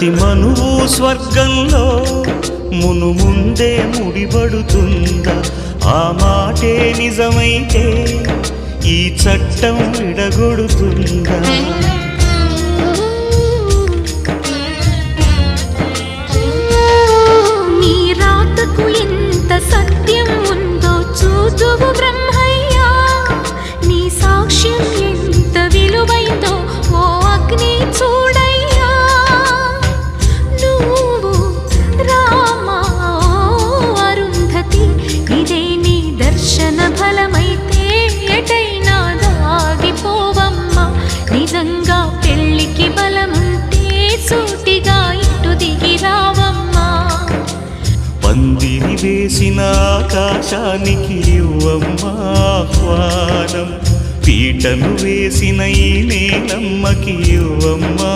ప్రతి మనువు స్వర్గంలో మును ముందే ముడిపడుతుందా? ఆ మాటే నిజమైతే ఈ చట్టం విడగొడుతుందా? నీ రాతకు ఎంత సత్యం ఉందో చూదువు బ్రహ్మయ్యా. నీ సాక్ష్యం వేసిన ఆకాశానికి ఇవ్వమ్మా ఆహ్వానం. పీటలు వేసిన ఈ నేలమ్మకి ఇవ్వమ్మా